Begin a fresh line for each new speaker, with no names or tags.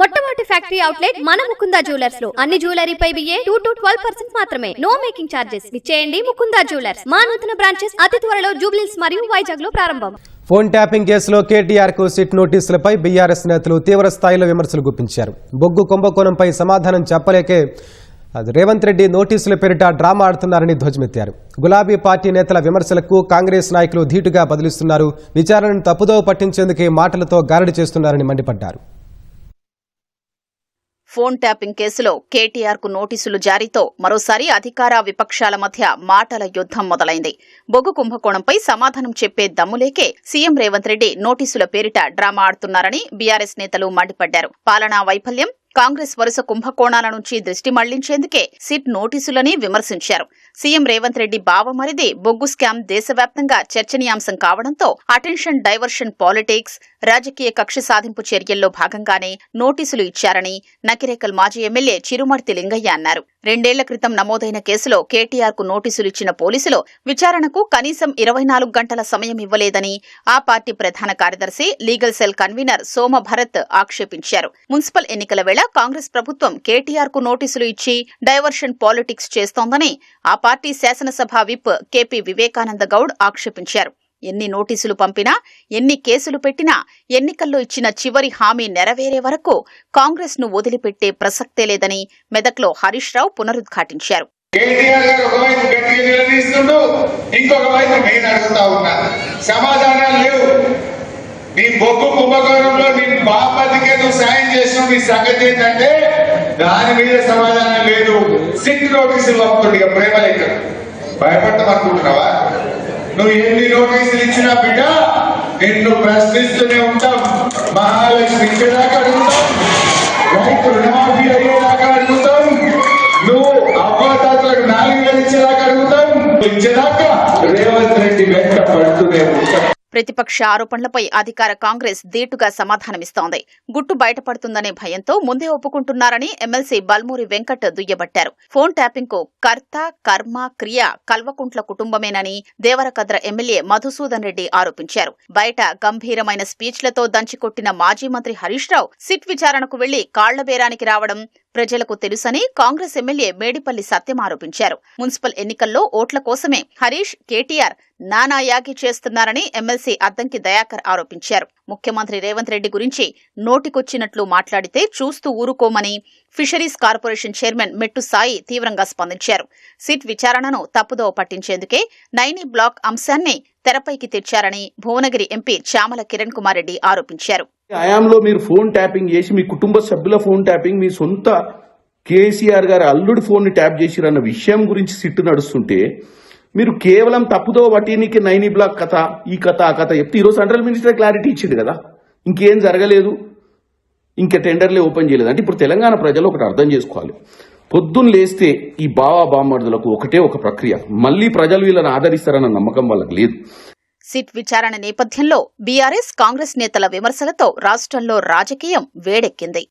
మొట్టమొదటి factory outlet మన ముకుందా జ్యువెలర్స్లో. అన్ని జ్యువెలరీపై VA two to twelve percent మాత్రమే. No making charges. ఇచ్చేయండి ముకుందా జ్యువెలర్స్. మా నూతన బ్రాంచెస్ అతి త్వరలో జూబ్లీస్ మరియు వైజాగ్లో ప్రారంభం.
ఫోన్ ట్యాపింగ్ కేసులో కేటీఆర్కు సిట్ నోటీసులపై బీఆర్ఎస్ నేతలు తీవ్ర స్థాయిలో విమర్శలు గుప్పించారు. బొగ్గు కుంభకోణంపై సమాధానం చెప్పలేకే రేవంత్ రెడ్డి నోటీసుల పేరిట డ్రామా ఆడుతున్నారని ధ్వజమెత్తారు. గులాబీ పార్టీ నేతల విమర్శలకు కాంగ్రెస్ నాయకులు ధీటుగా బదిలిస్తున్నారు. విచారణను తప్పుదోవ పట్టించేందుకే మాటలతో గారడి చేస్తున్నారని మండిపడ్డారు.
ఫోన్ ట్యాపింగ్ కేసులో కేటీఆర్కు నోటీసులు జారీతో మరోసారి అధికార విపక్షాల మధ్య మాటల యుద్దం మొదలైంది. బొగ్గు కుంభకోణంపై సమాధానం చెప్పే దమ్ములేకే సీఎం రేవంత్ రెడ్డి నోటీసుల పేరిట డ్రామా ఆడుతున్నారని బీఆర్ఎస్ నేతలు మండిపడ్డారు. పాలనా వైఫల్యం కాంగ్రెస్ వరుస కుంభకోణాల నుంచి దృష్టి మళ్ళించేందుకే సిట్ నోటీసులని విమర్శించారు. సీఎం రేవంత్ రెడ్డి బావమరిది బొగ్గు స్కామ్ దేశవ్యాప్తంగా చర్చనీయాంశం కావడంతో అటెన్షన్ డైవర్షన్ పాలిటిక్స్ రాజకీయ కక్ష సాధింపు చర్యల్లో భాగంగానే నోటీసులు ఇచ్చారని నకిరేకల్ మాజీ ఎమ్మెల్యే చిరుమర్తి లింగయ్య అన్నారు. రెండేళ్ళ క్రితం నమోదైన కేసులో కేటీఆర్కు నోటీసులు ఇచ్చిన పోలీసులు విచారణకు కనీసం ఇరవై నాలుగు గంటల సమయం ఇవ్వలేదని ఆ పార్టీ ప్రధాన కార్యదర్శి లీగల్ సెల్ కన్వీనర్ సోమభరత్ ఆక్షేపించారు. మున్సిపల్ ఎన్నికల వేళ కాంగ్రెస్ ప్రభుత్వం కేటీఆర్కు నోటీసులు ఇచ్చి డైవర్షన్ పాలిటిక్స్ చేస్తోందని ఆ పార్టీ శాసనసభ విప్ కేపీ వివేకానంద గౌడ్ ఆక్షేపించారు. ఎన్ని నోటీసులు పంపినా ఎన్ని కేసులు పెట్టినా ఎన్నికల్లో ఇచ్చిన చివరి హామీ నెరవేరే వరకు కాంగ్రెస్ను వదిలిపెట్టే ప్రసక్తే లేదని మెదక్లో హరీష్ రావు పునరుద్ఘాటించారు.
ఇంకొక వైపు నేను అడుగుతా ఉన్నా సమాధానాలు లేవు నీ బొగ్గు కుంభకోణంలో నీ బాపతికే నువ్వు సాయం సంగతి ఏంటంటే దాని మీద సమాధానం లేదు. సిట్ నోటీసులు పంపుతుంది ప్రేమ లెక్క. భయపడతాం అనుకుంటున్నావా? నువ్వు ఎన్ని నోటీసులు ఇచ్చినా బిడ్డ నిన్ను ప్రశ్నిస్తూనే ఉంటాం. మహాలక్ష్మి ఇచ్చేదాకా అడుగుతాం. రైతు రుణమాఫీ అయ్యేదాకా అడుగుతాం. నువ్వు అవ్వాతాతలకు నాలుగు వేలు ఇచ్చేదాకా అడుగుతాం. ఇచ్చేదాకా రేవంత్ రెడ్డి వెంట పడుతూనే ఉంటాం.
ప్రతిపక్ష ఆరోపణలపై అధికార కాంగ్రెస్ దీటుగా సమాధానమిస్తోంది. గుట్టు బయటపడుతుందనే భయంతో ముందే ఒప్పుకుంటున్నారని ఎమ్మెల్సీ బల్మూరి వెంకట్ దుయ్యబట్టారు. ఫోన్ ట్యాపింగ్కు కర్త కర్మ క్రియ కల్వకుంట్ల కుటుంబమేనని దేవరకద్ర ఎమ్మెల్యే మధుసూదన్ రెడ్డి ఆరోపించారు. బయట గంభీరమైన స్పీచ్లతో దంచికొట్టిన మాజీ మంత్రి హరీష్ రావు సిట్ విచారణకు వెళ్ళి కాళ్ళబేరానికి రావడం ప్రజలకు తెలుసని కాంగ్రెస్ ఎమ్మెల్యే మేడిపల్లి సత్యం ఆరోపించారు. మున్సిపల్ ఎన్నికల్లో ఓట్ల కోసమే హరీష్ కేటీఆర్ నానా యాగి చేస్తున్నారని ఎమ్మెల్సీ అద్దంకి దయాకర్ ఆరోపించారు. ముఖ్యమంత్రి రేవంత్ రెడ్డి గురించి నోటికొచ్చినట్లు మాట్లాడితే చూస్తూ ఊరుకోమని ఫిషరీస్ కార్పొరేషన్ చైర్మన్ మెట్టు సాయి తీవ్రంగా స్పందించారు. సిట్ విచారణను తప్పుదోవ పట్టించేందుకే నైని బ్లాక్ అంశాన్ని తెరపైకి తెచ్చారని భువనగిరి ఎంపీ చామల కిరణ్ కుమార్ రెడ్డి ఆరోపించారు.
హయాంలో మీరు ఫోన్ ట్యాపింగ్ చేసి మీ కుటుంబ సభ్యుల ఫోన్ ట్యాపింగ్ మీ సొంత కేసీఆర్ గారి అల్లుడి ఫోన్ ట్యాప్ చేసిరన్న విషయం గురించి సిట్టు నడుస్తుంటే మీరు కేవలం తప్పుదో వటీనికి నైని బ్లాక్ కథ ఈ కథ ఆ కథ చెప్తే ఈరోజు సెంట్రల్ మినిస్టర్ క్లారిటీ ఇచ్చింది కదా. ఇంకేం జరగలేదు. ఇంకా టెండర్లే ఓపెన్ చేయలేదు. అంటే ఇప్పుడు తెలంగాణ ప్రజలు ఒకటి అర్థం చేసుకోవాలి. పొద్దున్న లేస్తే ఈ బావా బామ్మర్దులకు ఒకటే ఒక ప్రక్రియ. మళ్ళీ ప్రజలు వీళ్ళని ఆదరిస్తారన్న నమ్మకం వాళ్ళకి లేదు.
సిట్ విచారణ నేపథ్యంలో బీఆర్ఎస్ కాంగ్రెస్ నేతల విమర్శలతో రాష్ట్రంలో రాజకీయం వేడెక్కింది.